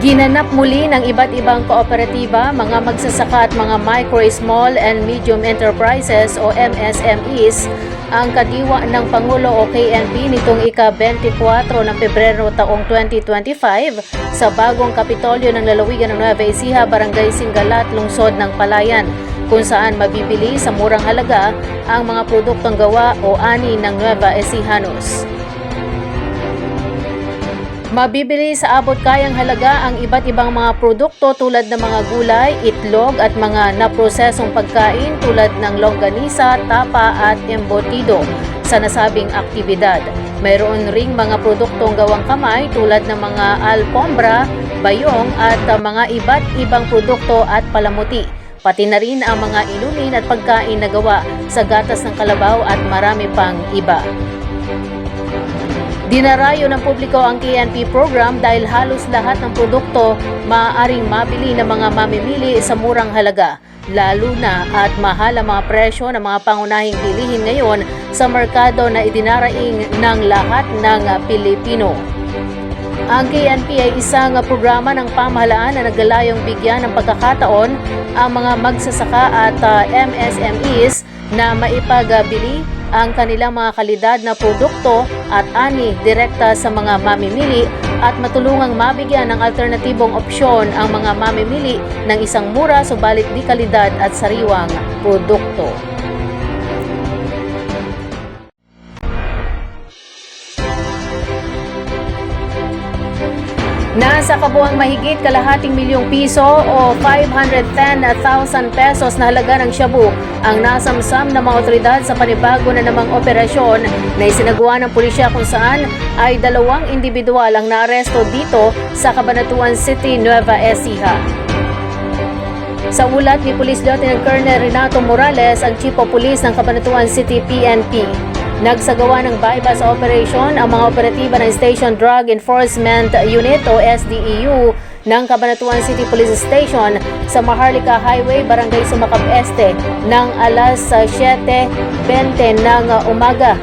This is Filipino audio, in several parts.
Ginanap muli ng iba't ibang kooperatiba, mga magsasaka at mga micro, small and medium enterprises o MSMEs ang kadiwa ng Pangulo o KNP nitong ika-24 ng Pebrero taong 2025 sa bagong Kapitolyo ng Lalawigan ng Nueva Ecija, Barangay Singalat, Lungsod ng Palayan kung saan mabibili sa murang halaga ang mga produktong gawa o ani ng Nueva Ecijanos. Mabibili sa abot kayang halaga ang iba't ibang mga produkto tulad ng mga gulay, itlog at mga naprosesong pagkain tulad ng longganisa, tapa at embutido sa nasabing aktibidad. Mayroon ring mga produktong gawang kamay tulad ng mga alpombra, bayong at mga iba't ibang produkto at palamuti. Pati na rin ang mga inumin at pagkain na gawa sa gatas ng kalabaw at marami pang iba. Dinarayo ng publiko ang KNP program dahil halos lahat ng produkto maaaring mabili ng mga mamimili sa murang halaga. Lalo na at mahal ang mga presyo ng mga pangunahing bilihin ngayon sa merkado na idinaraing ng lahat ng Pilipino. Ang KNP ay isang programa ng pamahalaan na naglalayong bigyan ng pagkakataon ang mga magsasaka at uh, MSMEs na maipagbili ang kanilang mga kalidad na produkto at ani direkta sa mga mamimili at matulungang mabigyan ng alternatibong opsyon ang mga mamimili ng isang mura subalit di kalidad at sariwang produkto. Nasa kabuang mahigit kalahating milyong piso o 510,000 pesos na halaga ng shabu ang nasamsam ng mga otoridad sa panibago na namang operasyon na isinagawa ng pulisya kung saan ay dalawang individual ang naaresto dito sa Cabanatuan City, Nueva Ecija. Sa ulat ni Police Lieutenant Colonel Renato Morales, ang Chief of Police ng Cabanatuan City PNP, Nagsagawa ng bypass operation ang mga operatiba ng Station Drug Enforcement Unit o SDEU ng Cabanatuan City Police Station sa Maharlika Highway, Barangay Sumakab Este ng alas 7.20 ng umaga.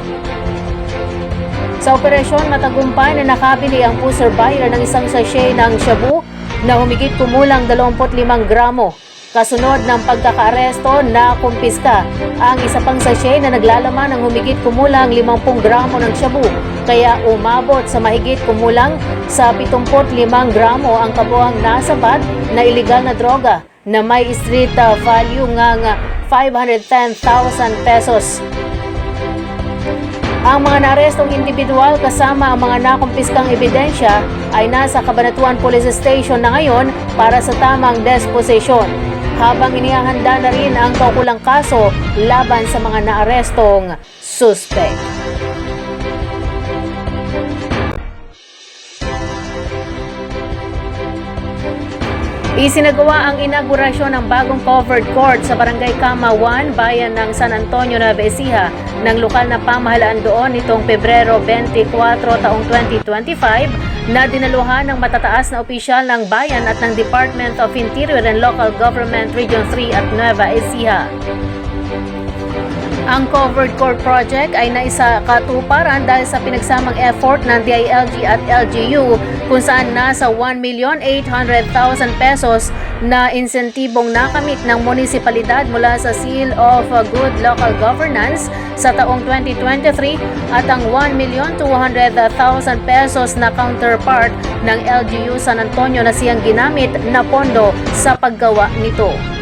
Sa operasyon, matagumpay na nakabili ang buyer ng isang sachet ng shabu na humigit kumulang 25 gramo. Kasunod ng pagkakaaresto na kumpiska ang isa pang sachet na naglalaman ng humigit kumulang 50 gramo ng shabu kaya umabot sa mahigit kumulang sa 75 gramo ang kabuang nasabat na iligal na droga na may street uh, value ngang 510,000 pesos. Ang mga narestong individual kasama ang mga nakumpiskang ebidensya ay nasa Cabanatuan Police Station na ngayon para sa tamang disposition habang inihahanda na rin ang kaukulang kaso laban sa mga naarestong suspect. Isinagawa ang inaugurasyon ng bagong covered court sa Barangay Kama 1, bayan ng San Antonio, Nueva Ecija ng lokal na pamahalaan doon nitong Pebrero 24 taong 2025 na dinaluhan ng matataas na opisyal ng bayan at ng Department of Interior and Local Government Region 3 at Nueva Ecija. Ang covered court project ay naisa katuparan dahil sa pinagsamang effort ng DILG at LGU kung saan nasa 1,800,000 pesos na insentibong nakamit ng munisipalidad mula sa Seal of Good Local Governance sa taong 2023 at ang 1,200,000 pesos na counterpart ng LGU San Antonio na siyang ginamit na pondo sa paggawa nito.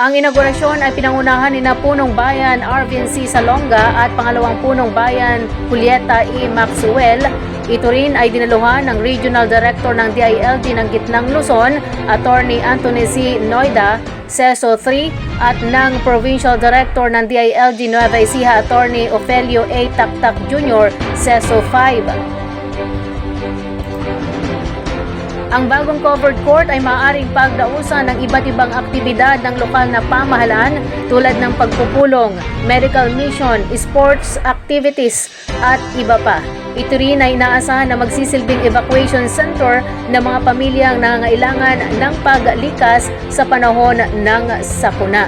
Ang inaugurasyon ay pinangunahan ni na Punong Bayan Arvin C. Salonga at pangalawang Punong Bayan Julieta E. Maxwell. Ito rin ay dinaluhan ng Regional Director ng DILG ng Gitnang Luzon, Attorney Anthony C. Noida, SESO 3 at ng Provincial Director ng DILG Nueva Ecija, Attorney Ofelio A. Taktak Jr., SESO 5. Ang bagong covered court ay maaaring pagdausan ng iba't ibang aktibidad ng lokal na pamahalaan tulad ng pagpupulong, medical mission, sports activities at iba pa. Ito rin ay inaasahan na magsisilbing evacuation center ng mga pamilyang nangangailangan ng paglikas sa panahon ng sakuna.